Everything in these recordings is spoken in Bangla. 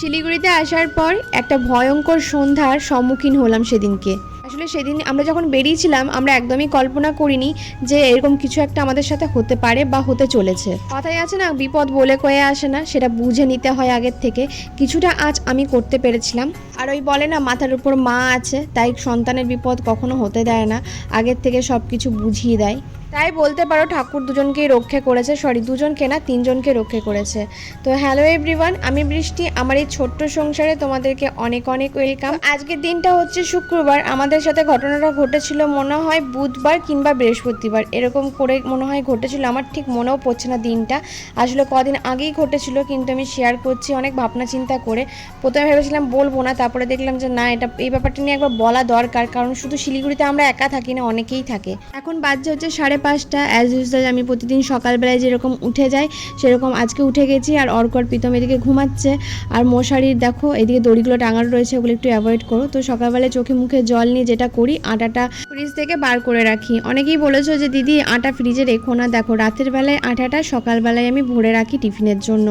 শিলিগুড়িতে আসার পর একটা ভয়ঙ্কর সন্ধ্যার সম্মুখীন হলাম সেদিনকে। আসলে সেদিন আমরা যখন বেরিয়েছিলাম, আমরা একদমই কল্পনা করিনি যে এরকম কিছু একটা আমাদের সাথে হতে পারে বা হতে চলেছে। কথাই আছে না, বিপদ বলে কয়ে আসে না, সেটা বুঝে নিতে হয় আগের থেকে। কিছুটা আজ আমি করতে পেরেছিলাম। আর ওই বলে না, মাথার উপর মা আছে, তাই সন্তানের বিপদ কখনো হতে দেয় না। আগের থেকে সব কিছু বুঝিয়ে দেয়। তাই বলতে পারো ঠাকুর দুজনকেই রক্ষে করেছে সরি দুজনকে না, তিনজনকে রক্ষে করেছে। তো হ্যালো এভরিওয়ান আমি বৃষ্টি, আমার এই ছোট্ট সংসারে তোমাদেরকে অনেক অনেক ওয়েলকাম আজকের দিনটা হচ্ছে শুক্রবার, আমাদের সাথে ঘটনাটা ঘটেছিল মনে হয় বুধবার কিংবা বৃহস্পতিবার। এরকম করে মনে হয় ঘটেছিল, আমার ঠিক মনেও পড়ছে না দিনটা। আসলে কদিন আগেই ঘটেছিল, কিন্তু আমি শেয়ার করছি অনেক ভাবনা চিন্তা করে। প্রথমে ভেবেছিলাম বলব না, তারপরে দেখলাম যে না, এটা, এই ব্যাপারটা নিয়ে একবার বলা দরকার, কারণ শুধু শিলিগুড়িতে আমরা একা থাকি না, অনেকেই থাকে। এখন বাজছে হচ্ছে সাড়ে পাঁচটা অ্যাজ ইউজুয়াল আমি প্রতিদিন সকালবেলায় যেরকম উঠে যাই, সেরকম আজকে উঠে গেছি আর অর্কর প্রীতম এদিকে ঘুমাচ্ছে। আর মশারির দেখো, এদিকে দড়িগুলো টাঙানো রয়েছে ওগুলো একটু অ্যাভয়েড করো। তো সকালবেলায় চোখে মুখে জল নিয়ে যেটা করি, আটাটা ফ্রিজ থেকে বার করে রাখি। অনেকেই বলেছ যে, দিদি, আটা ফ্রিজে রেখো না। দেখো, রাতের বেলায় আটাটা, সকালবেলায় আমি ভরে রাখি টিফিনের জন্য।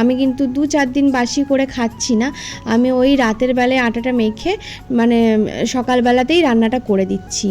আমি কিন্তু দু চার দিন বাসি করে খাচ্ছি না। আমি ওই রাতের বেলায় আটাটা মেখে মানে সকালবেলাতেই রান্নাটা করে দিচ্ছি।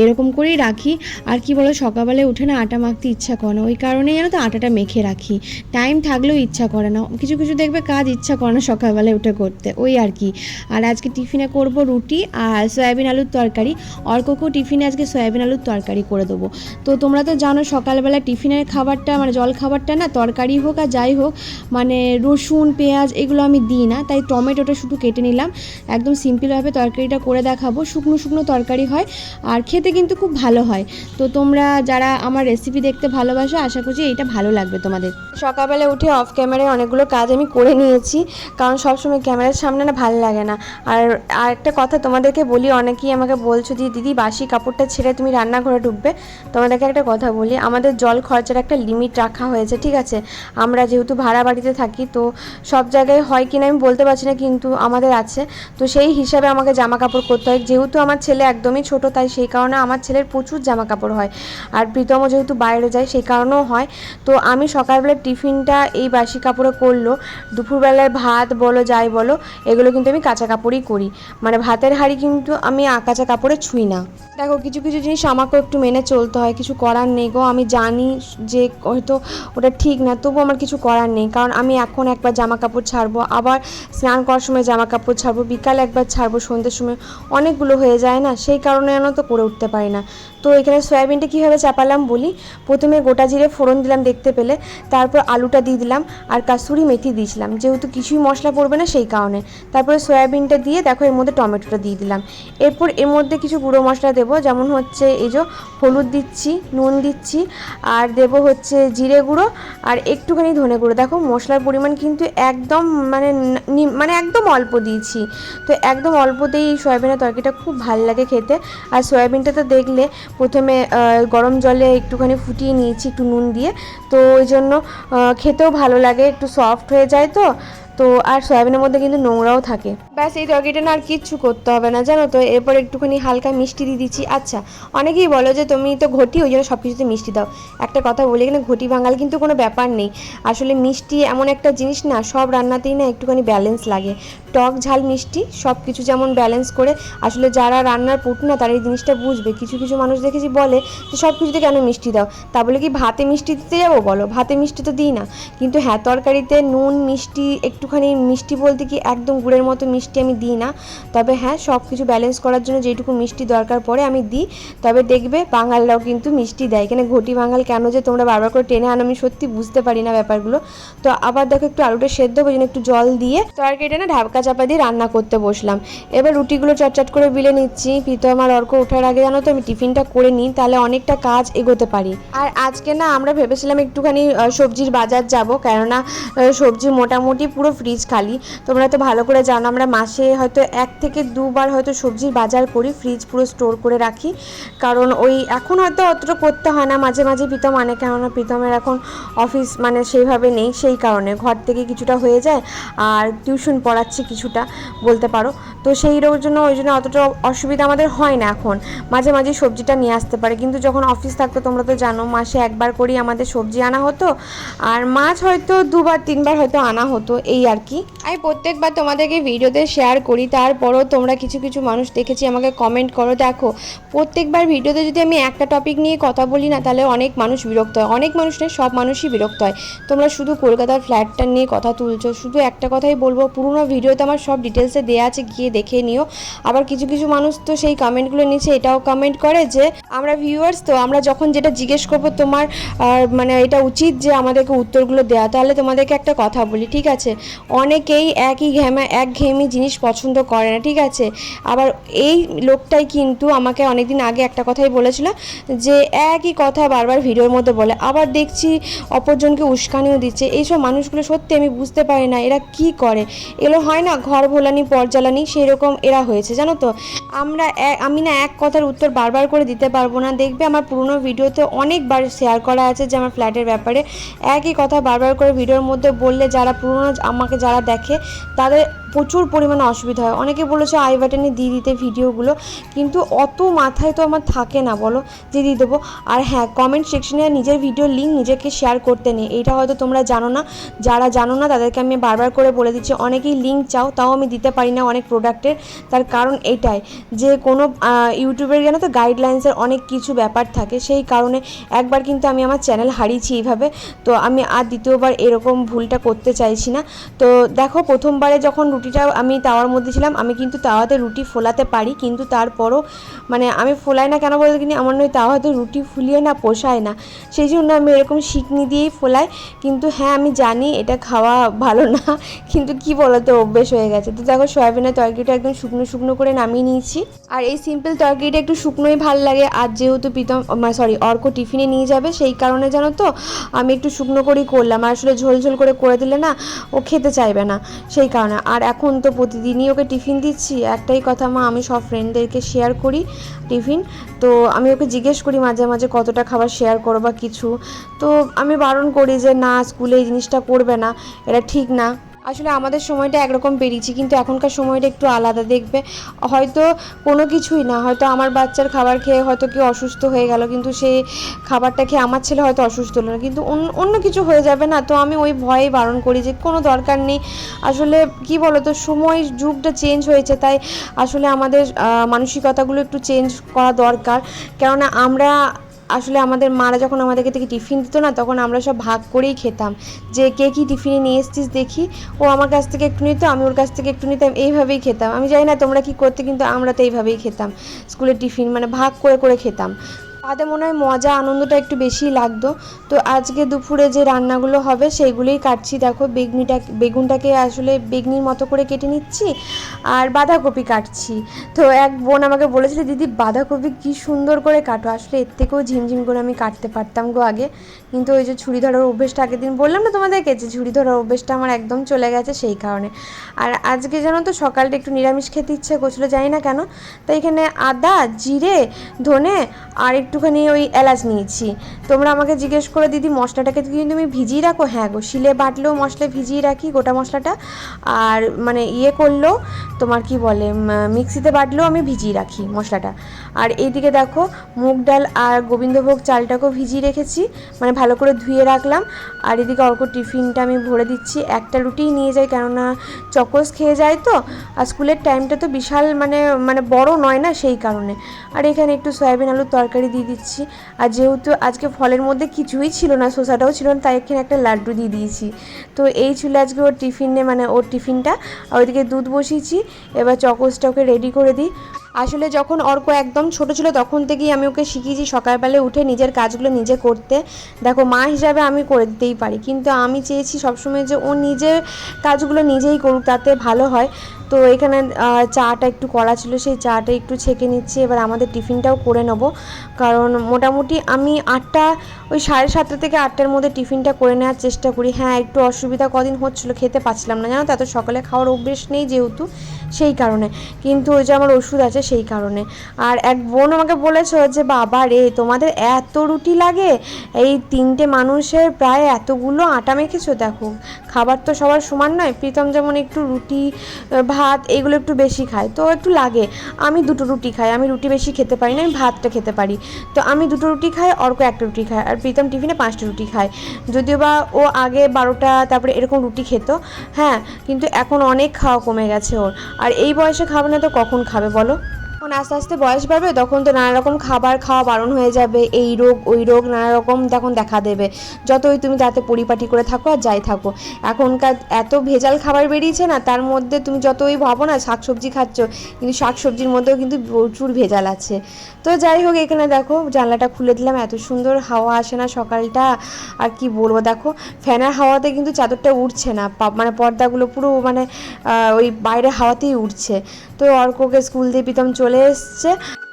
এরকম করেই রাখি। আর কি বলো সকালবেলায় উঠে না আটা মাখতে ইচ্ছা করে না। ওই কারণেই জানো তো আটাটা মেখে রাখি। টাইম থাকলেও ইচ্ছা করে না। কিছু কিছু দেখবে কাজ ইচ্ছা করে না সকালবেলায় উঠে করতে। ওই আর কি। আর আজকে টিফিনে করব রুটি আর সয়াবিন আলুর তরকারি। অর্ককেও টিফিনে আজকে সয়াবিন আলুর তরকারি করে দেবো। তো তোমরা তো জানো সকালবেলা টিফিনের খাবারটা মানে জল খাবারটা না, তরকারি হোক আর যাই হোক মানে রসুন, পেঁয়াজ এগুলো আমি দিই না। তাই টমেটোটা শুধু কেটে নিলাম। একদম সিম্পলভাবে তরকারিটা করে দেখাবো। শুকনো শুকনো তরকারি হয়। আর খেতে কিন্তু খুব ভালো হয়। তো তোমরা যারা আমার রেসিপি দেখতে ভালোবাসো, আশা করছি এইটা ভালো লাগবে তোমাদের। সকালবেলা উঠে অফ ক্যামেরায় অনেকগুলো কাজ আমি করে নিয়েছি, কারণ সবসময় ক্যামেরার সামনে না ভালো লাগে না। আর আরেকটা কথা তোমাদেরকে বলি, অনেকেই আমাকে বলছো যে, দিদি, বাসি কাপড়টা ছেড়ে তুমি রান্নাঘরে ঢুকবে। তোমাদেরকে একটা কথা বলি, আমাদের জল খরচার একটা লিমিট রাখা হয়েছে, ঠিক আছে? আমরা যেহেতু ভাড়া বাড়িতে থাকি, তো সব জায়গায় হয় কিনা আমি বলতে পারছি না, কিন্তু আমাদের আছে। তো সেই হিসাবে আমাকে জামা কাপড় করতে হয়। যেহেতু আমার ছেলে একদমই ছোট, তাই সেই কারণে আমার ছেলের প্রচুর জামা কাপড় হয়। আর প্রীতমও যেহেতু বাইরে যায়, সেই কারণেও হয়। তো আমি সকালবেলার টিফিনটা এই বাসি কাপড়ে করল, দুপুরবেলায় ভাত বলো, যাই বলো, এগুলো কিন্তু আমি কাঁচা কাপড়ই করি। মানে ভাতের হাঁড়ি কিন্তু আমি কাঁচা কাপড়ে ছুঁই না। দেখো, কিছু কিছু জিনিস আমাকেও একটু মেনে চলতে হয়, কিছু করার নেই গো। আমি জানি যে হয়তো ওটা ঠিক না, তবু আমার কিছু করার নেই। কারণ আমি এখন একবার জামা কাপড় ছাড়বো, আবার স্নান করার সময় জামা কাপড় ছাড়বো, বিকালে একবার ছাড়বো, সন্ধ্যের সময় অনেকগুলো হয়ে যায় না, সেই কারণে যেন তো করে উঠতে পারি না। তো এখানে সয়াবিনটা কীভাবে চাপালাম বলি প্রথমে গোটা জিরে ফোড়ন দিলাম দেখতে পেলে তারপর আলুটা দিয়ে দিলাম আর কাসুরি মেথি দিয়েছিলাম। যেহেতু কিছুই মশলা পড়বে না সেই কারণে। তারপরে সয়াবিনটা দিয়ে দেখো এর মধ্যে টমেটোটা দিয়ে দিলাম। এরপর এর মধ্যে কিছু গুঁড়ো মশলা দেবো যেমন হচ্ছে এই যে হলুদ দিচ্ছি নুন দিচ্ছি আর দেবো হচ্ছে জিরে গুঁড়ো আর একটুখানি ধনে গুঁড়ো। দেখো মশলার পরিমাণ কিন্তু একদম মানে মানে একদম অল্প দিয়েছি। তো একদম অল্পতেই এই সয়াবিনের তরকারিটা খুব ভালো লাগে খেতে। আর সয়াবিনটা তো দেখলে প্রথমে আহ, গরম জলে একটুখানি ফুটিয়ে নিয়েছি, একটু নুন দিয়ে। তো ওই জন্য খেতেও ভালো লাগে, একটু সফট হয়ে যায় তো। তো আর সয়াবিনের মধ্যে কিন্তু নোংরাও থাকে। ব্যাস, এই তরকারিটা না আর কিচ্ছু করতে হবে না, জানো তো? এরপর একটুখানি হালকা মিষ্টি দিয়ে দিচ্ছি। আচ্ছা অনেকেই বলো যে তুমি তো ঘটি, ওই জন্য সব কিছুতে মিষ্টি দাও। একটা কথা বলি, এখানে ঘটি ভাঙাল কিন্তু কোনো ব্যাপার নেই। আসলে মিষ্টি এমন একটা জিনিস না, সব রান্নাতেই না একটুখানি ব্যালেন্স লাগে। টক, ঝাল, মিষ্টি সব কিছু যেমন ব্যালেন্স করে। আসলে যারা রান্নার পটু না, তারা এই জিনিসটা বুঝবে। কিছু কিছু মানুষ দেখেছি বলে যে সব কিছুতে কেন মিষ্টি দাও? তা বলে কি, ভাতে মিষ্টি দিতে যাব বলো? ভাতে মিষ্টি তো দিই না। কিন্তু হ্যাঁ তরকারিতে নুন, মিষ্টি একটুখানি মিষ্টি বলতে কি একদম গুড়ের মতো মিষ্টি আমি দিই না। তবে হ্যাঁ সব কিছু ব্যালেন্স করার জন্য যেটুকু মিষ্টি দরকার পড়ে আমি দিই। তবে দেখবে বাঙালরাও কিন্তু মিষ্টি দেয়। এখানে ঘটি বাঙাল কেন যে তোমরা বারবার করে টেনে আনো, আমি সত্যি বুঝতে পারি না ব্যাপারগুলো। তো আবার দেখো একটু আলুটা সেদ্ধ, ওই জন্য একটু জল দিয়ে তরকারিটা না ঢাকা চাপা দিয়ে রান্না করতে বসলাম। এবার রুটিগুলো চটচট করে বিলে নিচ্ছি। পিতো আমার অর্ক ওঠার আগে জানো তো, আমি টিফিনটা করে নিই, তাহলে অনেকটা কাজ এগোতে পারি। আর আজকে না আমরা ভেবেছিলাম একটুখানি সবজির বাজার যাব, কেননা সবজি মোটামুটি পুরো ফ্রিজ খালি। তোমরা তো ভালো করে জানো, আমরা মাসে হয়তো এক থেকে দুবার হয়তো সবজির বাজার করি ফ্রিজ পুরো স্টোর করে রাখি। কারণ ওই এখন হয়তো অতটা করতে হয় না, মাঝে মাঝে প্রীতম আনে, কেননা প্রীতমের এখন অফিস মানে সেইভাবে নেই, সেই কারণে। ঘর থেকে কিছুটা হয়ে যায়, আর টিউশন পড়াচ্ছি কিছুটা, বলতে পারো। তো সেই জন্য, ওই জন্য অতটা অসুবিধা আমাদের হয় না এখন। মাঝে মাঝে সবজিটা নিয়ে আসতে পারে, কিন্তু যখন অফিস থাকতো, তোমরা তো জানো, মাসে একবার করেই আমাদের সবজি আনা হতো, আর মাছ হয়তো দুবার, তিনবার হয়তো আনা হতো, এই আর কি? আমি প্রত্যেকবার তোমাদেরকে ভিডিওতে শেয়ার করি, তারপরও তোমরা কিছু কিছু মানুষ দেখেছি, আমাকে কমেন্ট করো। দেখো, প্রত্যেকবার ভিডিওতে যদি আমি একটা টপিক নিয়ে কথা বলি না, তাহলে অনেক মানুষ বিরক্ত হয়। অনেক মানুষ নয়, সব মানুষই বিরক্ত হয়। তোমরা শুধু কলকাতার ফ্ল্যাটটা নিয়ে কথা তুলছো। শুধু একটা কথাই বলব, পুরোনো ভিডিওতে আমার সব ডিটেলসে দেওয়া আছে, গিয়ে দেখে নিও। আবার কিছু কিছু মানুষ তো সেই কমেন্টগুলো নিচে এটাও কমেন্ট করে যে, আমরা ভিউয়ার্স তো, আমরা যখন যেটা জিজ্ঞেস করব তোমার মানে এটা উচিত যে আমাদেরকে উত্তরগুলো দেওয়া তাহলে তোমাদেরকে একটা কথা বলি, ঠিক আছে? অনেকেই একই ঘেমা এক ঘেয়েমি জিনিস পছন্দ করে না, ঠিক আছে? আবার এই লোকটাই কিন্তু আমাকে অনেকদিন আগে একটা কথাই বলেছিল যে, একই কথা বারবার ভিডিওর মধ্যে বলে, আবার দেখছি অপরজনকে উস্কানিও দিচ্ছে। এইসব মানুষগুলো সত্যি আমি বুঝতে পারি না, এরা কি করে? এগুলো হয় না ঘর ভোলানি পর জ্বালানি, সেরকম এরা হয়েছে, জানো তো? আমরা আমি না এক কথার উত্তর বারবার করে দিতে পারব না। দেখবে আমার পুরনো ভিডিওতে অনেকবার শেয়ার করা আছে যে, আমার ফ্ল্যাটের ব্যাপারে। একই কথা বারবার করে ভিডিওর মধ্যে বললে যারা পুরনো আমাকে যারা দেখে তাদের প্রচুর পরিমাণে অসুবিধা হয়। অনেকে বলেছে আই বাটনে দিয়ে দিতে ভিডিওগুলো, কিন্তু অত মাথায় তো আমার থাকে না, বলো? যে দিয়ে দেবো। আর হ্যাঁ কমেন্ট সেকশনে নিজের ভিডিও লিঙ্ক নিজেকে শেয়ার করতে নেই। এটা হয়তো তোমরা জানো না। যারা জানো না, তাদেরকে আমি বারবার করে বলে দিচ্ছি, অনেকেই লিঙ্ক চাও, তাও আমি দিতে পারি না অনেক প্রোডাক্টের তার কারণ এটাই যে কোনো ইউটিউবের জানো তো গাইডলাইন্সের অনেক কিছু ব্যাপার থাকে। সেই কারণে একবার কিন্তু আমি আমার চ্যানেল হারিয়েছি এইভাবে। তো আমি আর দ্বিতীয়বার এরকম ভুলটা করতে চাইছি না। তো দেখো, প্রথমবারে যখন রুটিটা আমি তাওয়ার মধ্যে ছিলাম, আমি কিন্তু তাওয়াতে রুটি ফোলাতে পারি, কিন্তু তারপরও মানে আমি ফোলাই না কেন বলতে কিনি, আমার নয় তাওয়াতে রুটি ফুলিয়ে না, পোষায় না। সেই জন্য আমি এরকম শিকনি দিয়েই ফোলাই, কিন্তু হ্যাঁ আমি জানি এটা খাওয়া ভালো না, কিন্তু কি বলতো, অভ্যেস হয়ে গেছে। তো দেখো, সয়াবিনের তরকারিটা একদম শুকনো শুকনো করে নামিয়ে নিয়েছি। আর এই সিম্পল তরকারিটা একটু শুকনোই ভালো লাগে, আর যেহেতু প্রীতম সরি অর্ক টিফিনে নিয়ে যাবে, সেই কারণে জানো তো, আমি একটু শুকনো করেই করলাম। আর আসলে ঝোল ঝোল করে করে দিলে না, ও খেতে চাইবে না, সেই কারণে। আর এখন তো প্রতিদিনই ওকে টিফিন দিচ্ছি। একটাই কথা মা, আমি সব ফ্রেন্ডদেরকে শেয়ার করি টিফিন। তো আমি ওকে জিজ্ঞেস করি মাঝে মাঝে কতটা খাবার শেয়ার করো বা কিছু। তো আমি বারণ করি যে, না, স্কুলে এই জিনিসটা করবে না। এটা ঠিক না। আসলে আমাদের সময়টা একরকম বেরিয়েছি কিন্তু এখনকার সময়টা একটু আলাদা, দেখবে। হয়তো কোনো কিছুই না, হয়তো আমার বাচ্চার খাবার খেয়ে হয়তো কেউ অসুস্থ হয়ে গেল, কিন্তু সেই খাবারটা খেয়ে আমার ছেলে হয়তো অসুস্থ হলো না, কিন্তু অন্য কিছু হয়ে যাবে না। তো আমি ওই ভয়েই বারণ করি যে কোনো দরকার নেই। আসলে কি বলো তো সময়, যুগটা চেঞ্জ হয়েছে, তাই আসলে আমাদের মানসিকতাগুলো একটু চেঞ্জ করা দরকার। কেননা আমরা আসলে আমাদের মারা যখন আমাদেরকে থেকে টিফিন দিত না, তখন আমরা সব ভাগ করেই খেতাম। যে কে কী টিফিনে নিয়ে এসছিস দেখি, ও আমার কাছ থেকে একটু নিত, আমি ওর কাছ থেকে একটু নিতাম, এইভাবেই খেতাম। আমি জানি না তোমরা কি করতে, কিন্তু আমরা তো এইভাবেই খেতাম। স্কুলের টিফিন মানে ভাগ করে করে খেতাম। তাতে মনে হয় মজা, আনন্দটা একটু বেশিই লাগতো। তো আজকে দুপুরে যে রান্নাগুলো হবে সেইগুলোই কাটছি। দেখো বেগনিটা, বেগুনটাকে আসলে বেগনির মতো করে কেটে নিচ্ছি আর বাঁধাকপি কাটছি। তো এক বোন আমাকে বলেছিল, দিদি, বাঁধাকপি কি সুন্দর করে কাটো। আসলে এর থেকেও ঝিমঝিম করে আমি কাটতে পারতাম গো আগে। কিন্তু ওই যে ছুরি ধরার অভ্যেসটা আগের দিন বললাম না তোমাদেরকে, যে ছুরি ধরার অভ্যেসটা আমার একদম চলে গেছে সেই কারণে। আর আজকে জানো তো সকালটা একটু নিরামিষ খেতে ইচ্ছে করছিল, জানি না কেন। তো এখানে আদা, জিরে, ধনে আর একটুখানি ওই এলাচ নিয়েছি। তোমরা আমাকে জিজ্ঞেস করে, দিদি, মশলাটাকে কিন্তু তুমি ভিজিয়ে রাখো? হ্যাঁ গো, শিলে বাটলেও মশলা ভিজিয়ে রাখি গোটা মশলাটা। আর মানে ইয়ে করলেও তোমার কি বলে মিক্সিতে বাটলেও আমি ভিজিয়ে রাখি মশলাটা। আর এইদিকে দেখো, মুগ ডাল আর গোবিন্দভোগ চালটাকেও ভিজিয়ে রেখেছি মানে ভালো করে ধুয়ে রাখলাম। আর এদিকে অল্প টিফিনটা আমি ভরে দিচ্ছি, একটা রুটিই নিয়ে যাই কেননা চকোস খেয়ে যায় তো, আর স্কুলের টাইমটা তো বিশাল মানে মানে বড় নয় না সেই কারণে। আর এখানে একটু সয়াবিন আলুর তরকারি দিয়ে দিচ্ছি। আর যেহেতু আজকে ফলের মধ্যে কিছুই ছিল না, শসাটাও ছিল না, তাই এখানে একটা লাড্ডু দিয়ে দিয়েছি। তো এই ছিল আজকে ওর টিফিনে মানে ওর টিফিনটা। ওইদিকে দুধ বসিয়েছি, এবার চকোসটা ওকে রেডি করে দিই। আসলে যখন অর্ক একদম ছোট ছিল, তখন থেকেই আমি ওকে শিখিয়েছি সকালবেলায় উঠে নিজের কাজগুলো নিজে করতে। দেখো, মা হিসাবে আমি করে দিতেই পারি, কিন্তু আমি চেয়েছি সবসময় যে ও নিজের কাজগুলো নিজেই করুক, তাতে ভালো হয়। তো এখানে চাটা একটু করা ছিল, সেই চাটা একটু ছেঁকে নিচ্ছি। এবার আমাদের টিফিনটাও করে নেব। কারণ মোটামুটি আমি আটটা ওই সাড়ে সাতটা থেকে আটটার মধ্যে টিফিনটা করে নেওয়ার চেষ্টা করি। হ্যাঁ একটু অসুবিধা কদিন হচ্ছিল, খেতে পারছিলাম না। জানো তো, এত সকালে খাওয়ার অভ্যেস নেই যেহেতু, সেই কারণে। কিন্তু ওই যে আমার ওষুধ আছে, সেই কারণে। আর এক বোন আমাকে বলেছ যে, বাবা রে, তোমাদের এত রুটি লাগে? এই তিনটে মানুষের প্রায় এতগুলো আটা মেখেছো দেখো। খাবার তো সবার সমান নয়, প্রীতম যেমন একটু রুটি ভাত, এগুলো একটু বেশি খায়। তো একটু লাগে। আমি দুটো রুটি খাই, আমি রুটি বেশি খেতে পারি না, আমি ভাতটা খেতে পারি। তো আমি দুটো রুটি খাই, অর্ক একটা রুটি খায়। আর প্রীতম টিফিনে পাঁচটা রুটি খায়। যদিও বা ও আগে বারোটা, তারপরে এরকম রুটি খেত হ্যাঁ কিন্তু এখন অনেক খাওয়া কমে গেছে ওর। আর এই বয়সে খাবে না তো কখন খাবে বলো? যখন আস্তে আস্তে বয়স বাড়বে, তখন তো নানা রকম খাবার খাওয়া বারণ হয়ে যাবে, এই রোগ, ওই রোগ নানা রকম তখন দেখা দেবে। যতই তুমি তাতে পরিপাটি করে থাকো আর যাই থাকো। এখনকার এত ভেজাল খাবার বেরিয়েছে না, তার মধ্যে তুমি যতই ভাবো না শাকসবজি খাচ্ছ, কিন্তু শাকসবজির মধ্যেও কিন্তু প্রচুর ভেজাল আছে। তো যাই হোক, এখানে দেখো, জানলাটা খুলে দিলাম, এত সুন্দর হাওয়া আসে না সকালটা, আর কি বলব দেখো, ফ্যানের হাওয়াতে কিন্তু চাদরটা উঠছে না মানে পর্দাগুলো পুরো মানে ওই বাইরে হাওয়াতেই উঠছে তো অর্ককে স্কুল দিয়ে প্রীতম চলে এসছে।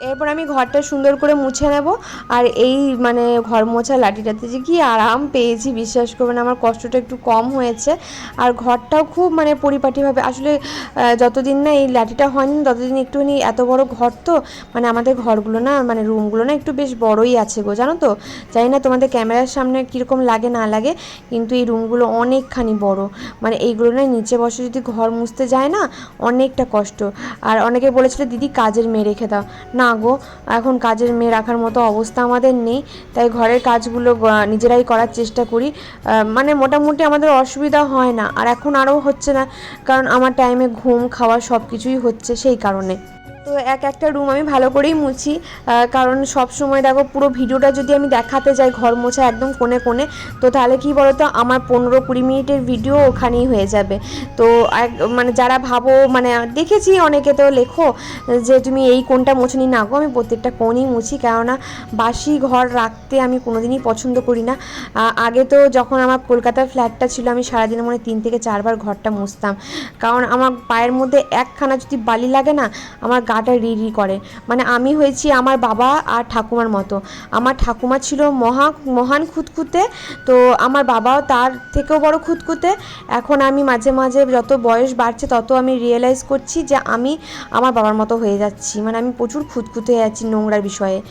এরপর আমি ঘরটা সুন্দর করে মুছে নেব। আর এই মানে ঘর মোছা লাঠিটাতে যে কি আরাম পেয়েছি, বিশ্বাস করবেন আমার কষ্টটা একটু কম হয়েছে। আর ঘরটাও খুব মানে পরিপাটিভাবে, আসলে যতদিন না এই লাঠিটা হয়নি, ততদিন একটুখানি এত বড় ঘর তো মানে আমাদের ঘরগুলো না মানে রুমগুলো না একটু বেশ বড়ই আছে গো, জানো তো? জানি না তোমাদের ক্যামেরার সামনে কীরকম লাগে, না লাগে, কিন্তু এই রুমগুলো অনেকখানি বড়। মানে এইগুলো না নিচে বসে যদি ঘর মুছতে যায় না, অনেকটা কষ্ট। আর অনেকে বলেছিল, দিদি, কাজের মেয়ে রেখে দাও না গো, এখন কাজের মেয়ে রাখার মতো অবস্থা আমাদের নেই। তাই ঘরের কাজগুলো নিজেরাই করার চেষ্টা করি। মানে মোটামুটি আমাদের অসুবিধা হয় না। আর এখন আরও হচ্ছে না, কারণ আমার টাইমে ঘুম, খাওয়া সব কিছুই হচ্ছে সেই কারণে। তো এক একটা রুম আমি ভালো করেই মুছি। কারণ সব সময় দেখো পুরো ভিডিওটা যদি আমি দেখাতে যাই ঘর মোছা একদম কোণে কোণে, তো তাহলে কি বলতো? আমার পনেরো কুড়ি মিনিটের ভিডিও ওখানেই হয়ে যাবে। তো মানে যারা ভাবো মানে দেখেছি অনেকে তো লেখো, যে তুমি এই কোণটা মোছনি না গো, আমি প্রত্যেকটা কোণই মুছি। কেননা বাসি ঘর রাখতে আমি কোনোদিনই পছন্দ করি না। আগে তো যখন আমার কলকাতার ফ্ল্যাটটা ছিল, আমি সারাদিনে মনে তিন থেকে চারবার ঘরটা মুছতাম। কারণ আমার পায়ের মধ্যে একখানা যদি বালি লাগে না, আমার গাটা রি রি করে। মানে আমি হয়েছি আমার বাবা আর ঠাকুমার মতো। আমার ঠাকুমা ছিল মহা, মহান খুঁতখুঁতে। তো আমার বাবাও তার থেকেও বড় খুঁতখুঁতে। এখন আমি মাঝে মাঝে যত বয়স বাড়ছে তত আমি রিয়েলাইজ করছি যে আমি আমার বাবার মতো হয়ে যাচ্ছি। মানে আমি প্রচুর খুঁতখুঁতে হয়ে যাচ্ছি নোংরার বিষয়ে।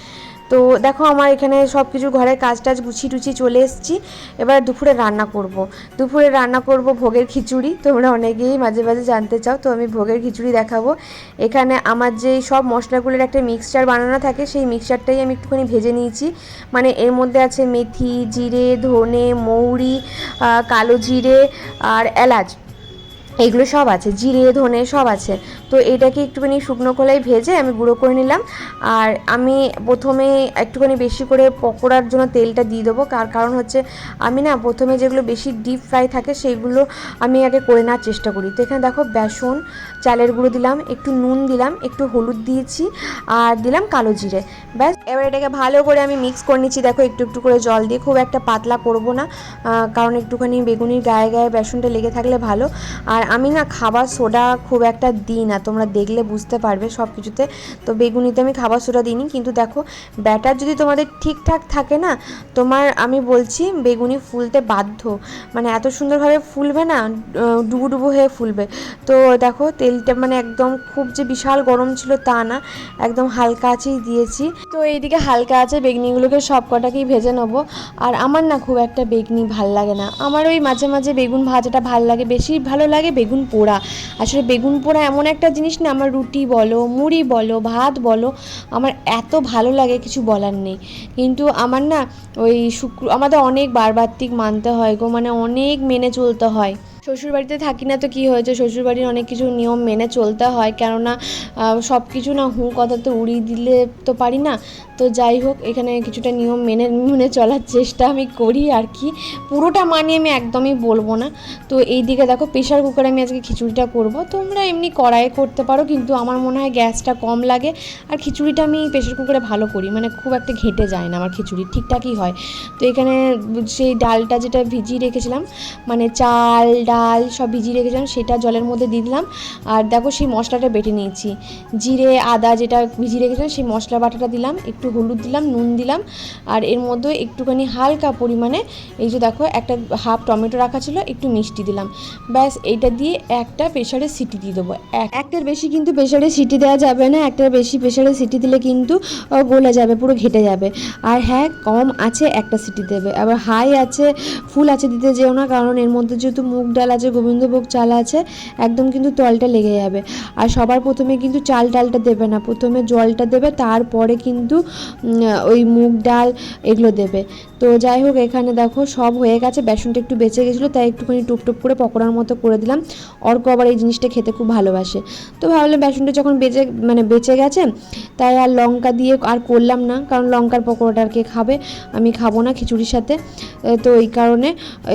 তো দেখো আমার এখানে সব কিছু ঘরের কাজ টাজ গুছিয়ে টুছিয়ে চলে এসেছি। এবার দুপুরে রান্না করব। দুপুরে রান্না করব ভোগের খিচুড়ি। তোমরা অনেকেই মাঝে মাঝে জানতে চাও, তো আমি ভোগের খিচুড়ি দেখাবো। এখানে আমার যে সব মশলাগুলোর একটা মিক্সচার বানানো থাকে, সেই মিক্সচারটাই আমি একটুখানি ভেজে নিয়েছি। মানে এর মধ্যে আছে মেথি, জিরে, ধনে, মৌরি কালো জিরে আর এলাচ। এইগুলো সব আছে, জিরে, ধনে সব আছে। তো এটাকে একটুখানি শুকনো খোলায় ভেজে আমি গুঁড়ো করে নিলাম। আর আমি প্রথমে একটুখানি বেশি করে পকোড়ার জন্য তেলটা দিয়ে দেবো। কার কারণ হচ্ছে, আমি না প্রথমে যেগুলো বেশি ডিপ ফ্রাই থাকে সেইগুলো আমি আগে করে নেওয়ার চেষ্টা করি। তো এখানে দেখো বেসন, চালের গুঁড়ো দিলাম, একটু নুন দিলাম, একটু হলুদ দিয়েছি, আর দিলাম কালো জিরে। ব্যাস, এবার এটাকে ভালো করে আমি মিক্স করে নিচ্ছি। দেখো একটু একটু করে জল দিয়ে খুব একটা পাতলা করব না কারণ একটুখানি বেগুনির গায়ে গায়ে বেসনটা লেগে থাকলে ভালো। আর আমি না খাবার সোডা খুব একটা দিই না, তোমরা দেখলে বুঝতে পারবে সব কিছুতে তো বেগুনিতে আমি খাবার সোডা দিইনি, কিন্তু দেখো, ব্যাটার যদি তোমাদের ঠিকঠাক থাকে না, তোমার আমি বলছি বেগুনি ফুলতে বাধ্য। মানে এত সুন্দরভাবে ফুলবে না ডুবু ডুবু হয়ে ফুলবে। তো দেখো, তেলটা মানে একদম খুব যে বিশাল গরম ছিল তা না, একদম হালকা আছেই দিয়েছি। তো এইদিকে হালকা আছে বেগনিগুলোকে সব কটাকেই ভেজে নেব। আর আমার না খুব একটা বেগনি ভালো লাগে না। আমার ওই মাঝে মাঝে বেগুন ভাজাটা ভালো লাগে, বেশি ভালো লাগে বেগুন পোড়া। আসলে বেগুন পোড়া এমন একটা জিনিস না, আমার রুটি বলো, মুড়ি বলো, ভাত বলো, আমার এত ভালো লাগে কিছু বলার নেই। কিন্তু আমার না ওই শুক্র, আমাদের অনেক বারবার্তিক মানতে হয় গো মানে অনেক মেনে চলতে হয়। শ্বশুরবাড়িতে থাকি না তো কি হয়েছে? শ্বশুরবাড়ির অনেক কিছু নিয়ম মেনে চলতে হয়, কেননা সব কিছু না হু কথা তো উড়িয়ে দিলে তো পারি না। তো যাই হোক, এখানে কিছুটা নিয়ম মেনে মেনে চলার চেষ্টা আমি করি আর কি। পুরোটা মানিয়ে আমি একদমই বলব না। তো এই দিকে দেখো প্রেশার কুকারে আমি আজকে খিচুড়িটা করব। তোমরা এমনি কড়াইয়ে করতে পারো, কিন্তু আমার মনে হয় গ্যাসটা কম লাগে। আর খিচুড়িটা আমি প্রেশার কুকারে ভালো করি মানে খুব একটা ঘেঁটে যায় না আমার খিচুড়ি, ঠিকঠাকই হয়। তো এখানে সেই ডালটা যেটা ভিজিয়ে রেখেছিলাম মানে চাল, ডাল ডাল সব ভিজিয়ে রেখেছিলাম, সেটা জলের মধ্যে দিয়ে দিলাম। আর দেখো সেই মশলাটা বেটে নিয়েছি। জিরে, আদা যেটা ভিজিয়ে রেখেছিলাম, সেই মশলা বাটাটা দিলাম, একটু হলুদ দিলাম, নুন দিলাম। আর এর মধ্যে একটুখানি হালকা পরিমাণে এই যে দেখো, একটা হাফ টমেটো রাখা ছিল, একটু মিষ্টি দিলাম। ব্যাস, এইটা দিয়ে একটা প্রেশারে সিটি দিয়ে দেবো। এক- একটার বেশি কিন্তু প্রেশারে সিটি দেওয়া যাবে না, একটার বেশি প্রেশারে সিটি দিলে কিন্তু গলে যাবে, পুরো ঘেটে যাবে। আর হ্যাঁ কম আছে একটা সিটি দেবে। আবার হাই আছে, ফুল আছে দিতে যেও না, কারণ এর মধ্যে যেহেতু মুগ ডাল আছে, গোবিন্দভোগ চাল আছে, একদম কিন্তু তলটা লেগে যাবে। আর সবার প্রথমে কিন্তু চাল ডালটা দেবে না, প্রথমে জলটা দেবে, তারপরে কিন্তু ওই মুগ ডাল এগুলো দেবে। তো যাই হোক, এখানে দেখো সব হয়ে গেছে, বেসনটা একটু বেঁচে গেছিল, তাই একটুখানি টুপ টুপ করে পকোড়ার মতো করে দিলাম। অর্ক আবার এই জিনিসটা খেতে খুব ভালোবাসে। তো ভাবলাম বেসনটা যখন বেঁচে মানে বেঁচে গেছে, তাই আর লঙ্কা দিয়ে আর করলাম না, কারণ লঙ্কার পকোড়াটা আর কে খাবে, আমি খাব না খিচুড়ির সাথে। তো এই কারণে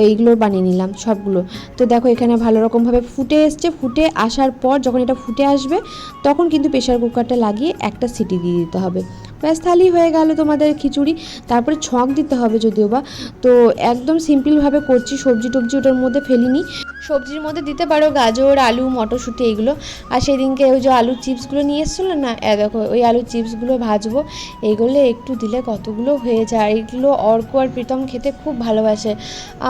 এইগুলো বানিয়ে নিলাম সবগুলো। তো দেখো এখানে ভালো রকমভাবে ফুটে এসছে। ফুটে আসার পর যখন এটা ফুটে আসবে, তখন কিন্তু প্রেশার কুকারটা লাগিয়ে একটা সিটি দিয়ে দিতে হবে। ব্যাস, তাহলেই হয়ে গেল তোমাদের খিচুড়ি। তারপরে ছক দিতে হবে যদিও বা। তো একদম সিম্পলভাবে করছি সবজি টবজি ওটার মধ্যে ফেলিনি। সবজির মধ্যে দিতে পারো, গাজর, আলু, মটরশুঁটি এইগুলো আর সেদিনকে ওই যে আলুর চিপসগুলো নিয়ে এসেছিল না দেখো, ওই আলুর চিপসগুলো ভাজবো এইগুলো একটু দিলে কতগুলো হয়ে যায়। এগুলো অর্ক আর প্রীতম খেতে খুব ভালোবাসে।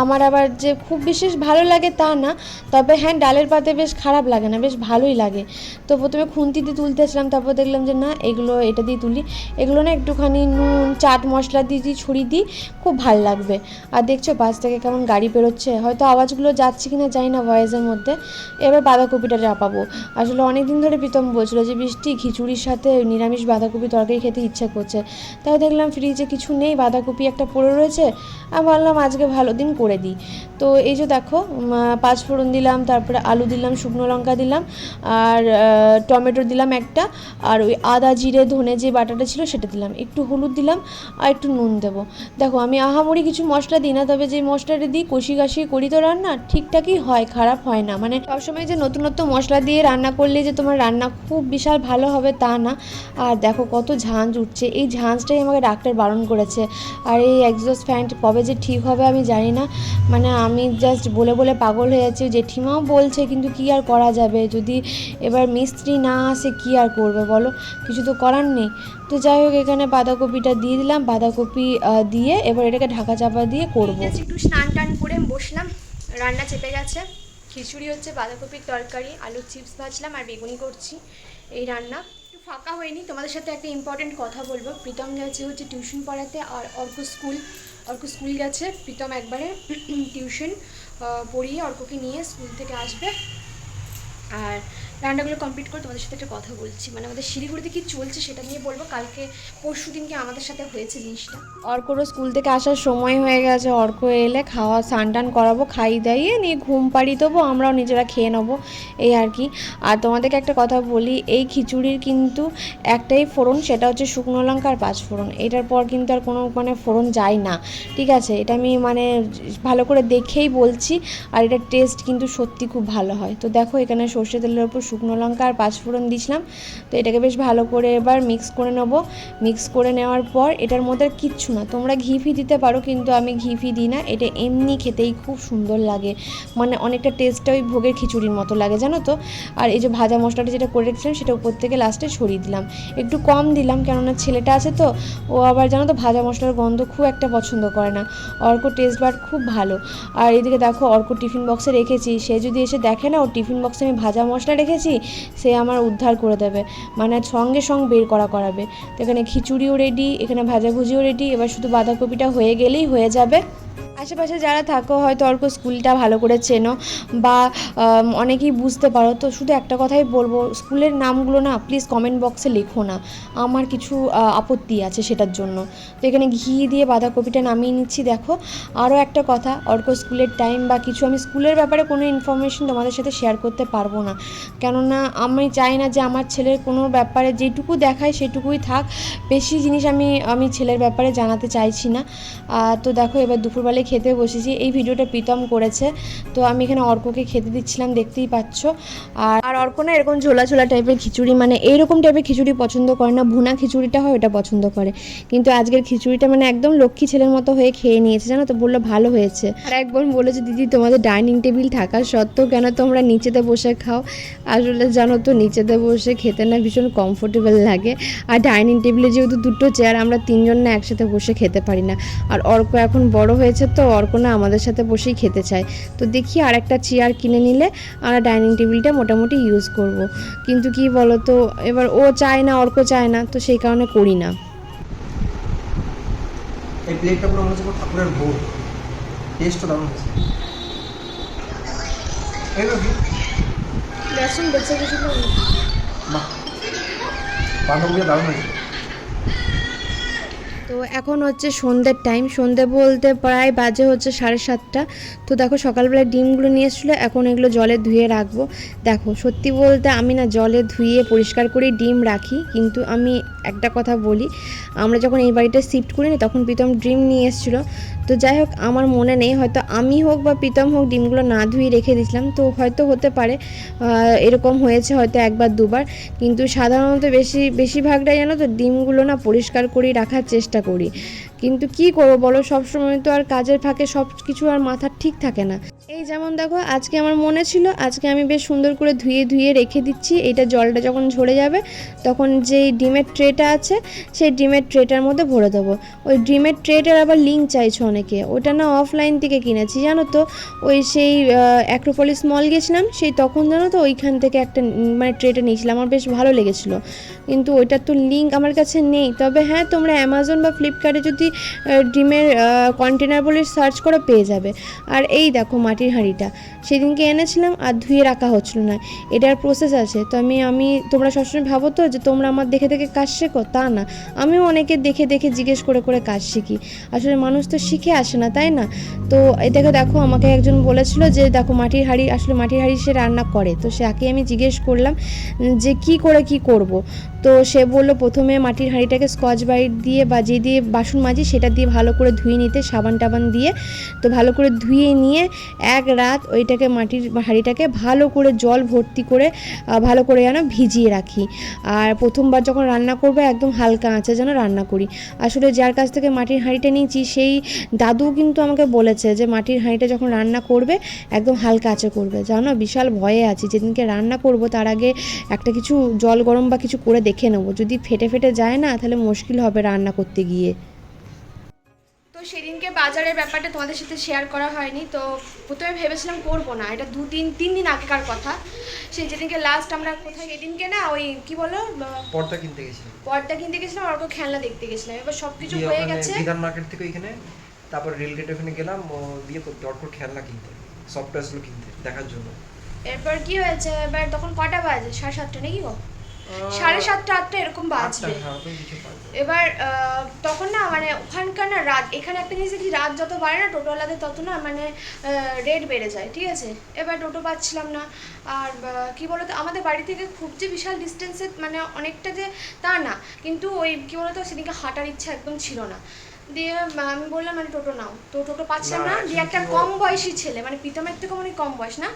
আমার আবার যে খুব বিশেষ ভালো লাগে তা না, তবে হ্যাঁ ডালের পাতে বেশ খারাপ লাগে না, বেশ ভালোই লাগে। তো প্রথমে খুন্তি দিয়ে তুলতেছিলাম তারপর দেখলাম যে না, এগুলো এটা দিয়ে তুলি। এগুলো না একটুখানি নুন, চাট মশলা দিয়ে দিয়ে ছড়িয়ে দিই, খুব ভালো লাগবে। আর দেখছ পাশ থেকে কেমন গাড়ি বেরোচ্ছে, হয়তো আওয়াজগুলো যাচ্ছে কি কিনা জানি না ভয়েসের মধ্যে। এবার বাঁধাকপিটা চাপাবো আসলে অনেক দিন ধরে প্রীতম বলছিল যে, বৃষ্টি, খিচুড়ির সাথে নিরামিষ বাঁধাকপি তরকারি খেতে ইচ্ছা করছে। তাই দেখলাম ফ্রিজে কিছু নেই, বাঁধাকপি একটা পড়ে রয়েছে। আমি ভাবলাম, আজকে ভালো দিন, করে দিই। তো এই যে দেখো পাঁচ ফোড়ন দিলাম, তারপরে আলু দিলাম, শুকনো লঙ্কা দিলাম, আর টমেটো দিলাম একটা, আর ওই আদা, জিরে, ধনে যে বাটাটা ছিল সেটা দিলাম। একটু হলুদ দিলাম, আর একটু নুন দেবো। দেখো, আমি আহামরি কিছু মশলা দিই না, তবে যে মশলাটা দিই কষি কাশি করি তো রান্না, ঠিকঠাকই হয়। খারাপ হয় না। মানে সবসময় যে নতুন নতুন মশলা দিয়ে রান্না করলে যে তোমার রান্না খুব বিশাল ভালো হবে তা না। আর দেখো কত ঝাঁঝ উঠছে। এই ঝাঁঝটাই আমাকে ডাক্তার বারণ করেছে। আর এই এক্সস্ট ফ্যান কবে যে ঠিক হবে আমি জানি না। মানে আমি জাস্ট বলে বলে পাগল হয়ে যাচ্ছি। জেঠিমাও বলছে, কিন্তু কি আর করা যাবে? যদি এবার মিস্ত্রি না আসে, কি আর করবে বলো? কিছু তো করার নেই। তো যাই হোক, এখানে বাঁধাকপিটা দিয়ে দিলাম। বাঁধাকপি দিয়ে এবার এটাকে ঢাকা চাপা দিয়ে করব। একটু স্নান টান করে বসলাম। রান্না চেপে গেছে। খিচুড়ি হচ্ছে, বাঁধাকপির তরকারি, আলুর চিপস ভাজলাম আর বেগুনি করছি। এই রান্না। একটু ফাঁকা হয়নি, তোমাদের সাথে একটা ইম্পর্টেন্ট কথা বলব। প্রীতম গেছে হচ্ছে টিউশন পড়াতে আর অর্ক স্কুল অর্ক স্কুল গেছে। প্রীতম একবারে টিউশন পড়িয়ে অর্ককে নিয়ে স্কুল থেকে আসবে। আর রান্নাগুলো কমপ্লিট করে তোমাদের সাথে একটা কথা বলছি। মানে আমাদের শিলিগুড়িতে কি চলছে সেটা নিয়ে বলব? কালকে পরশু দিনকে আমাদের সাথে হয়েছে জিনিসটা? অর্করও স্কুল থেকে আসার সময় হয়ে গেছে। অর্ক এলে খাওয়া, স্নান টান করাবো, খাই দাইয়ে নিয়ে ঘুম পাড়িয়ে দেবো, আমরাও নিজেরা খেয়ে নেব, এই আর কি। আর তোমাদেরকে একটা কথা বলি, এই খিচুড়ির কিন্তু একটাই ফোড়ন, সেটা হচ্ছে শুকনো লঙ্কা আর পাঁচ ফোড়ন। এটার পর কিন্তু আর কোনো মানে ফোড়ন যায় না। ঠিক আছে? এটা আমি মানে ভালো করে দেখেই বলছি, আর এটার টেস্ট কিন্তু সত্যি খুব ভালো হয়। তো দেখো এখানে সর্ষে তেলের ওপর শুকনো লঙ্কা আর পাঁচ ফোড়ন দিয়েছিলাম। তো এটাকে বেশ ভালো করে এবার মিক্স করে নেব। মিক্স করে নেওয়ার পর এটার মধ্যে কিচ্ছু না। তোমরা ঘি ফি দিতে পারো, কিন্তু আমি ঘি ফি দিই না। এটা এমনি খেতেই খুব সুন্দর লাগে। মানে অনেকটা টেস্টটা ওই ভোগের খিচুড়ির মতো লাগে, জানো তো? আর এই যে ভাজা মশলাটা যেটা করে রেখেছিলাম, সেটা উপর থেকে লাস্টে ছড়িয়ে দিলাম। একটু কম দিলাম, কেননা ছেলেটা আছে তো, ও আবার জানো তো ভাজা মশলার গন্ধ খুব একটা পছন্দ করে না। অর্ক টেস্ট বার খুব ভালো। আর এদিকে দেখো, অর্ক টিফিন বক্সে রেখেছি। সে যদি এসে দেখে না ও টিফিন বক্সে আমি ভাজা মশলা রেখেছি সে আমার উদ্ধার করে দেবে। মানে সঙ্গে সঙ্গে বের করা করাবে। তো এখানে খিচুড়িও রেডি এখানে ভাজাভুজিও রেডি এবার শুধু বাঁধাকপিটা হয়ে গেলেই হয়ে যাবে। আশেপাশে যারা থাকো, হয়তো অর্ক স্কুলটা ভালো করে চেনো বা অনেকেই বুঝতে পারো। তো শুধু একটা কথাই বলব, স্কুলের নামগুলো না প্লিজ কমেন্ট বক্সে লেখো না। আমার কিছু আপত্তি আছে সেটার জন্য। তো এখানে ঘি দিয়ে বাঁধাকপিটা নামিয়ে নিচ্ছি, দেখো। আরও একটা কথা অর্ক স্কুলের টাইম বা কিছু, আমি স্কুলের ব্যাপারে কোনো ইনফরমেশন তোমাদের সাথে শেয়ার করতে পারব না। কেননা আমি চাই না যে আমার ছেলের কোনো ব্যাপারে যেটুকু দেখায় সেটুকুই থাক। বেশি জিনিস আমি আমি ছেলের ব্যাপারে জানাতে চাইছি না। তো দেখো এবার দুপুরবেলায় খেতে বসেছি। এই ভিডিওটা প্রীতম করেছে। তো আমি এখানে অর্ককে খেতে দিচ্ছিলাম, দেখতেই পাচ্ছ। আর আর অর্ক না এরকম ঝোলা ঝোলা টাইপের খিচুড়ি মানে এইরকম টাইপের খিচুড়ি পছন্দ করে না। ভুনা খিচুড়িটা হয় ওটা পছন্দ করে। কিন্তু আজকের খিচুড়িটা মানে একদম লক্ষ্মী ছেলের মতো হয়ে খেয়ে নিয়েছে, জানো তো? বলল ভালো হয়েছে। আর একবার বলেছে দিদি, তোমাদের ডাইনিং টেবিল থাকা সত্ত্বেও কেন তোমরা নিচেতে বসে খাও? আসলে জানো তো, নিচেতে বসে খেতে না ভীষণ কমফোর্টেবল লাগে। আর ডাইনিং টেবিলে যেহেতু দুটো চেয়ার আমরা তিনজন না একসাথে বসে খেতে পারি না। আর অর্ক এখন বড় হয়েছে। তো অর্ক না আমাদের সাথে বসেই খেতে চায়। তো দেখি আর একটা চেয়ার কিনে নিলে আমরা ডাইনিং টেবিলটা মোটামুটি ইউজ করব। কিন্তু কি বলো তো এবার ও চায় না অর্ক চায় না তো সেই কারণে করি না। এই প্লেটটা পুরো মনে হচ্ছে ঠাকুরের ভোগ। টেস্টও দারুণ হয়েছে। এগুলো কি বেসন বেঁচে কিছু বাহ। বাঁধাকপিটা দারুণ হয়েছে। তো এখন হচ্ছে সন্ধ্যের টাইম সন্ধ্যে বলতে প্রায় বাজে হচ্ছে সাড়ে সাতটা। তো দেখো সকালবেলা ডিমগুলো নিয়ে এসেছিল এখন এগুলো জলে ধুয়ে রাখব। দেখো, সত্যি বলতে আমি না জলে ধুয়ে পরিষ্কার করে ডিম রাখি, কিন্তু আমি একটা কথা বলি, আমরা যখন এই বাড়িটা শিফট করিনি, তখন প্রীতম ডিম নিয়ে এসেছিল। তো যাই হোক, আমার মনে নেই, হয়তো আমি হোক বা প্রীতম হোক ডিমগুলো না ধুয়ে রেখে দিয়েছিলাম, তো হয়তো হতে পারে এরকম হয়েছে হয়তো একবার, দুবার। কিন্তু সাধারণত বেশি, বেশিরভাগটাই জানো তো, ডিমগুলো না পরিষ্কার করেই রাখার চেষ্টা করি। কিন্তু কি করব বলো? সবসময় তো আর কাজের ফাঁকে সব কিছু আর মাথার ঠিক থাকে না। এই যেমন দেখো, আজকে আমার মনে ছিল, আজকে আমি বেশ সুন্দর করে ধুয়ে ধুয়ে রেখে দিচ্ছি। এটা জলটা যখন ঝরে যাবে, তখন যেই ডিমের ট্রেটা আছে, সেই ডিমের ট্রেটার মধ্যে ভরে দেবো। ওই ডিমের ট্রেটার আবার লিঙ্ক চাইছো অনেকে। ওটা না অফলাইন থেকে কিনেছি, জানো তো? ওই সেই অ্যাক্রোপলিস মল গেছিলাম, সেই তখন জানো তো ওইখান থেকে একটা মানে ট্রেটা নিয়েছিলাম। আমার বেশ ভালো লেগেছিলো। কিন্তু ওইটার তো লিঙ্ক আমার কাছে নেই। তবে হ্যাঁ তোমরা অ্যামাজন বা ফ্লিপকার্টে যদি আহ, ডিমের কন্টেনার বলে সার্চ করে পেয়ে যাবে। আর এই দেখো মাটির হাঁড়িটা। সেদিনকে এনেছিলাম আর ধুয়ে রাখা হচ্ছিল না। এটার প্রসেস আছে। তো আমি আমি তোমরা সবসময় ভাবো তো যে তোমরা আমার দেখে দেখে কাজ শেখো? তা না। আমিও অনেকে দেখে দেখে জিজ্ঞেস করে করে কাজ শিখি। আসলে মানুষ তো শিখে আসে না তাই না? তো এটাকে দেখো আমাকে একজন বলেছিল যে দেখো মাটির হাঁড়ি আসলে মাটির হাঁড়ি সে রান্না করে। তো সেকে আমি জিজ্ঞেস করলাম যে কি করে কি করব? তো সে বলল, প্রথমে মাটির হাঁড়িটাকে স্কচ ব্রাইট দিয়ে বা যে দিয়ে বাসন মাজি, সেটা দিয়ে ভালো করে ধুয়ে নিতে, সাবান টাবান দিয়ে। তো ভালো করে ধুয়ে নিয়ে এক রাত ওইটাকে মাটির হাঁড়িটাকে ভালো করে জল ভর্তি করে ভালো করে যেন ভিজিয়ে রাখি। আর প্রথমবার যখন রান্না করব, একদম হালকা আঁচে যেন রান্না করি। আসলে যার কাছ থেকে মাটির হাঁড়িটা নিয়েছি, সেই দাদু কিন্তু আমাকে বলেছে যে, মাটির হাঁড়িটা যখন রান্না করবে, একদম হালকা আঁচে করবে। জানো, বিশাল ভয়ে আছি। যেদিনকে রান্না করব, তার আগে একটা কিছু জল গরম বা কিছু করে দেখে। নেব। যদি ফেটে ফেটে যায় না তাহলে মুশকিল হবে রান্না করতে গিয়ে। তো সেদিনকে বাজারের ব্যাপারটা তোমাদের সাথে শেয়ার করা হয়নি তো প্রথমে ভেবেছিলাম করব না। এটা দু তিন তিন দিন আগেকার কথা। সেই যেদিনকে লাস্ট আমরা কোথায় সেদিনকে না ওই কি বলো? পর্দা কিনতে গেছিলাম। পর্দা কিনতে গেছিলাম আর খেলনা দেখতে গেছিলাম। এবার সব কিছু হয়ে গেছে। বিধান মার্কেট থেকে ওইখানে তারপর রেলগেট ওখানে গেলাম ও দিয়ে ডটকোর খেলনা কিনতে সফটওয়্যারগুলো কিনতে দেখার জন্য। এরপর কি হয়েছে? এবার তখন কটা বাজে? সাড়ে সাতটা নাকি গো? সাড়ে সাতটা আটটা এরকম বাজবে। হ্যাঁ, বাজবে। এবার তখন না মানে ওখানকার না রাত এখানে একটা জিনিস কি রাত যত বাড়ে না টোটোওয়ালাদের তত না মানে রেট বেড়ে যায় ঠিক আছে? এবার টোটো পাচ্ছিলাম না। আর কি বলতো আমাদের বাড়ি থেকে খুব যে বিশাল ডিস্টেন্সে মানে অনেকটা যে তা না কিন্তু ওই কি বলতো সেদিনকে হাঁটার ইচ্ছা একদম ছিল না। দিয়ে আমি বললাম মানে টোটো নাও। তো টোটো পাচ্ছিলাম না, দিয়ে একটা কম বয়সী ছেলে মানে প্রীতমের থেকে মানে কম বয়স না?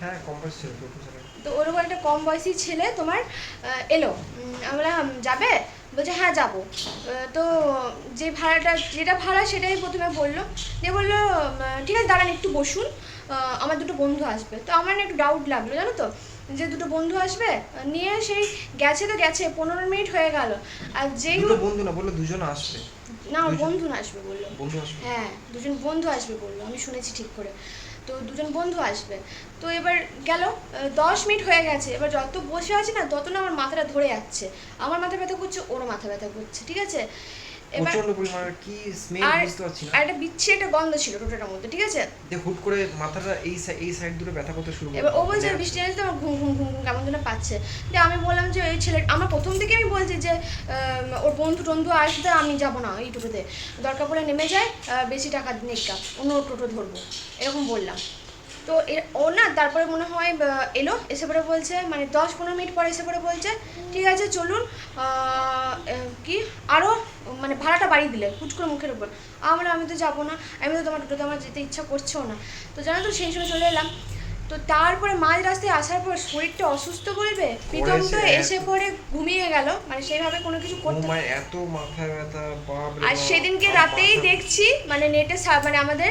হ্যাঁ কম্পাস ছিল টোটো। তো ওরকম একটা কম বয়সী ছেলে তোমার এলো। উম, আমি বললাম যাবে? বলছে হ্যাঁ যাব। তো যে ভাড়াটা যেটা ভাড়া সেটাই প্রথমে বলল। দিয়ে বলল ঠিক আছে দাঁড়ান একটু বসুন। আমার দুটো বন্ধু আসবে। তো আমার একটু ডাউট লাগল জানো তো? যে দুটো বন্ধু আসবে নিয়ে সেই গেছে তো গেছে পনেরো মিনিট হয়ে গেল। আর যেই দুটো বন্ধু না বলল দুজন আসবে। না বন্ধু না আসবে বলল। বন্ধু আসবে। হ্যাঁ দুজন বন্ধু আসবে বলল আমি শুনেছি ঠিক করে। তো দুজন বন্ধু আসবে। তো এবার গেল দশ মিনিট হয়ে গেছে। এবার যত বসে আছি না, তত না আমার মাথাটা ধরে যাচ্ছে। আমার মাথা ব্যথা করছে ওর মাথা ব্যথা করছে, ঠিক আছে? প্রচণ্ড পরিমাণে কি স্মেল বুঝতে পারছি না। আর একটা বিচ্ছি একটা গন্ধ ছিল টোটোটার মধ্যে ঠিক আছে? যে হুট করে মাথাটা এই এই সাইড দুটো ব্যথা করতে শুরু এবার ও বলছে মানে বৃষ্টি আসছে আমার ঘুম ঘুম ঘুম ঘুম কেমন যেন পাচ্ছে। দিয়ে আমি বললাম যে এই ছেলে আমার প্রথম থেকে আমি বলছি যে ওর বন্ধু টন্ধু আসবে আমি যাব না এই টোটোতে দরকার পড়লে নেমে যায় বেশি টাকা নেকা অন্য টোটো ধরবো। এরকম বললাম। তো ও না তারপরে মনে হয় এলো এসে পরে বলছে মানে দশ পনেরো মিনিট পরে এসে পরে বলছে ঠিক আছে চলুন। কি? আরও মানে ভাড়াটা বাড়িয়ে দিলে করে মুখের উপর। আমরা আমি তো যাব না আমি তো তোমার টোটোতে আমার যেতে ইচ্ছা করছেও না। তো জানো তো সেই সময় চলে এলাম। তো তারপরে মাঝ রাস্তায় আসার পর শরীরটা অসুস্থ বলবে প্রীতম তো এসে পরে ঘুমিয়ে গেল মানে সেইভাবে কোনো কিছু করতে এত মাথা ব্যথা আর সেদিনকে রাতেই দেখছি মানে নেটে মানে আমাদের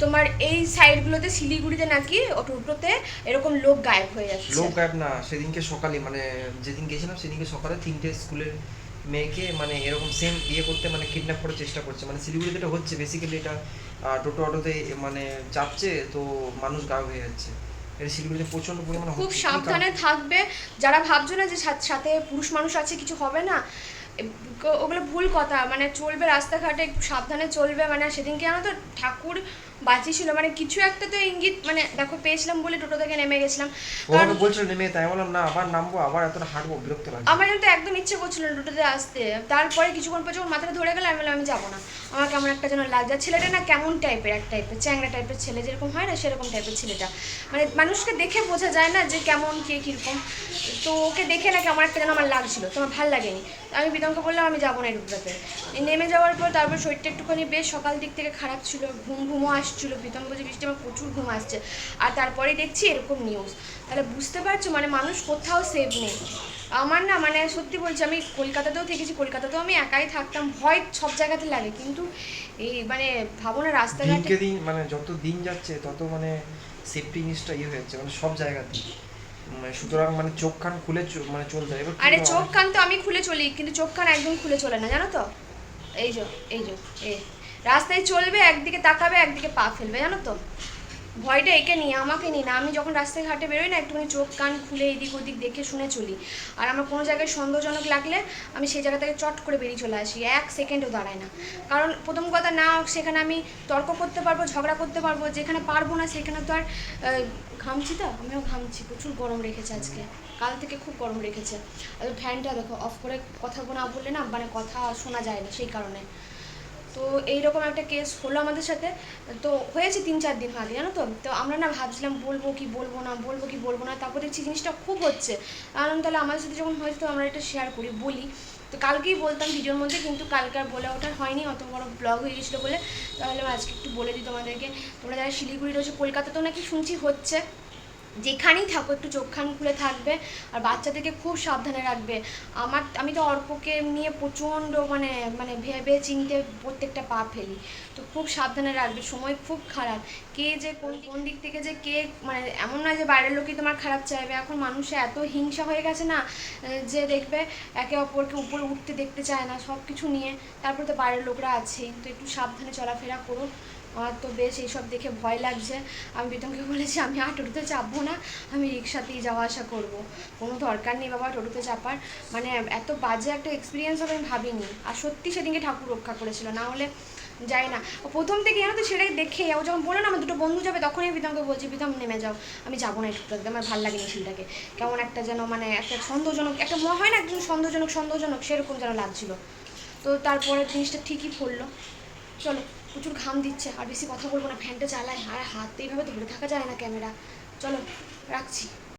তোমার এই সাইডগুলোতে শিলিগুড়িতে নাকি ও টোটোতে এরকম লোক গায়েব হয়ে যাচ্ছে। লোক গায়েব না সেদিনকে সকালে মানে যেদিন গেছিলাম সেদিনকে সকালে তিনটে স্কুলের মেয়েকে মানে এরকম সেম ইয়ে করতে মানে কিডন্যাপ করার চেষ্টা করছে। মানে শিলিগুড়িতে এটা হচ্ছে বেসিক্যালি এটা টোটো অটোতে মানে চাপছে তো মানুষ গায়েব হয়ে যাচ্ছে। এটা শিলিগুড়িতে প্রচণ্ড পরিমাণে খুব সাবধানে থাকবে। যারা ভাবছ না যে সাথ- সাথে পুরুষ মানুষ আছে কিছু হবে না। ওগুলো ভুল কথা। মানে চলবে রাস্তাঘাটে সাবধানে চলবে। মানে সেদিনকে জানো তো ঠাকুর বাঁচিয়েছিল। মানে কিছু একটা তো ইঙ্গিত মানে দেখো পেয়েছিলাম বলে টোটো থেকে নেমে গেছিলাম। কারণ বলছিল নেমে তাই বললাম না আবার নামবো আবার এতটা হাঁটবো বিরক্ত লাগে আমার কিন্তু একদম ইচ্ছে করছিল না টোটোতে আসতে। তারপরে কিছুক্ষণ পর যখন মাথাটা ধরে গেল আমি বললাম আমি যাব না। আমার কেমন একটা যেন লাগছে। আর ছেলেটা না কেমন টাইপের এক টাইপের চ্যাংরা টাইপের ছেলে যেরকম হয় না সেরকম টাইপের ছেলেটা। মানে মানুষকে দেখে বোঝা যায় না যে কেমন কে কীরকম। তো ওকে দেখে না কেমন একটা যেন আমার লাগছিল তো আমার ভালো লাগেনি। আমি বিতঙ্কে বললাম আমি যাব না এই টোটোতে। নেমে যাওয়ার পর তারপর শরীরটা একটুখানি বেশ সকাল দিক থেকে খারাপ ছিল ঘুম ঘুমও আসছিল প্রীতম বলছে বৃষ্টি আমার প্রচুর ঘুম আসছে। আর তারপরে দেখছি এরকম নিউজ তাহলে বুঝতে পারছ মানে মানুষ কোথাও সেভ নেই। আমার না মানে সত্যি বলছি আমি কলকাতাতেও থেকেছি কলকাতাতেও আমি একাই থাকতাম ভয় সব জায়গাতে লাগে। কিন্তু এই মানে ভাবো না রাস্তাঘাটে দিন মানে যত দিন যাচ্ছে তত মানে সেফটি জিনিসটা ইয়ে হয়ে যাচ্ছে মানে সব জায়গাতে মানে সুতরাং মানে চোখ কান খুলে মানে চলতে হয় আরে চোখ কান তো আমি খুলে চলি কিন্তু চোখ কান একদম খুলে চলে না জানো তো? এই যে এই যে এ রাস্তায় চলবে, একদিকে তাকাবে, একদিকে পা ফেলবে, জানো তো? ভয়টা একে নিয়ে, আমাকে নিয়ে না। আমি যখন রাস্তায় ঘাটে বেরোই না, একটুখানি চোখ কান খুলে এদিক ওদিক দেখে শুনে চলি। আর আমার কোনো জায়গায় সন্দেহজনক লাগলে আমি সেই জায়গা থেকে চট করে বেরিয়ে চলে আসি। এক সেকেন্ডও দাঁড়ায় না। কারণ প্রথম কথা না, সেখানে আমি তর্ক করতে পারব, ঝগড়া করতে পারব, যেখানে পারব না সেখানে তো আর ঘামছি তো? আমিও ঘামছি। প্রচুর গরম রেখেছে আজকে। কাল থেকে খুব গরম রেখেছে। আর ফ্যানটা দেখো, অফ করে কথা না বললে না মানে কথা শোনা যায় না সেই কারণে। তো এইরকম একটা কেস হলো আমাদের সাথে। তো হয়েছে তিন চার দিন আগে জানো তো? তো আমরা না ভাবছিলাম বলব কি বলব না, বলব কি বলব না, তারপর দেখছি জিনিসটা খুব হচ্ছে। কারণ তাহলে আমাদের সাথে যখন হয়েছে তো আমরা এটা শেয়ার করি, বলি। তো কালকেই বলতাম ভিডিওর মধ্যে, কিন্তু কালকে আর বলে ওঠার হয়নি, অত বড় ব্লগ হয়ে গেছিল বলে। তাহলে আজকে একটু বলে দিই তোমাদেরকে। তোমরা যারা শিলিগুড়ি রয়েছে, কলকাতাতেও নাকি শুনছি হচ্ছে। যেখানেই থাকো, একটু চোখ খান খুলে থাকবে আর বাচ্চাদেরকে খুব সাবধানে রাখবে। আমার, আমি তো অর্ককে নিয়ে প্রচণ্ড মানে মানে ভেবে চিনতে প্রত্যেকটা পা ফেলি। তো খুব সাবধানে রাখবে, সময় খুব খারাপ। কে যে কোন কোন দিক থেকে যে কে মানে এমন নয় যে বাইরের লোকই তোমার খারাপ চাইবে। এখন মানুষে এত হিংসা হয়ে গেছে না যে দেখবে একে অপরকে উপরে উঠতে দেখতে চায় না সব কিছু নিয়ে। তারপরে তো বাইরের লোকরা আছেই। তো একটু সাবধানে চলাফেরা করো। আমার তো বেশ এইসব দেখে ভয় লাগছে। আমি বিতমকে বলেছি, আমি আর টোটোতে চাপবো না, আমি রিক্সাতেই যাওয়া আসা করব। কোনো দরকার নেই বাবা টোটোতে চাপার। মানে এত বাজে একটা এক্সপিরিয়েন্স হবে আমি ভাবিনি। আর সত্যি সেদিনকে ঠাকুর রক্ষা করেছিল, না হলে যাই না। প্রথম থেকে জানো তো সেটাই দেখে, ও যখন বলল না, আমার দুটো বন্ধু যাবে, তখনই বিতমকে বলছি বিতম নেমে যাও। আমি যাব না একটু আমার ভালো লাগেনি ছেলেটাকে কেমন একটা যেন মানে একটা সন্দেহজনক একটা মনে হয় না একজন সন্দেহজনক সন্দেহজনক সেরকম যেন লাগছিল। তো তারপরে জিনিসটা ঠিকই পড়ল। চলো। প্রচুর ঘাম দিচ্ছে, আর বেশি কথা বলব না, ফ্যানটা চালায়, আর হাতে এইভাবে ধরে থাকা যায় না ক্যামেরা। চলো, রাখছি।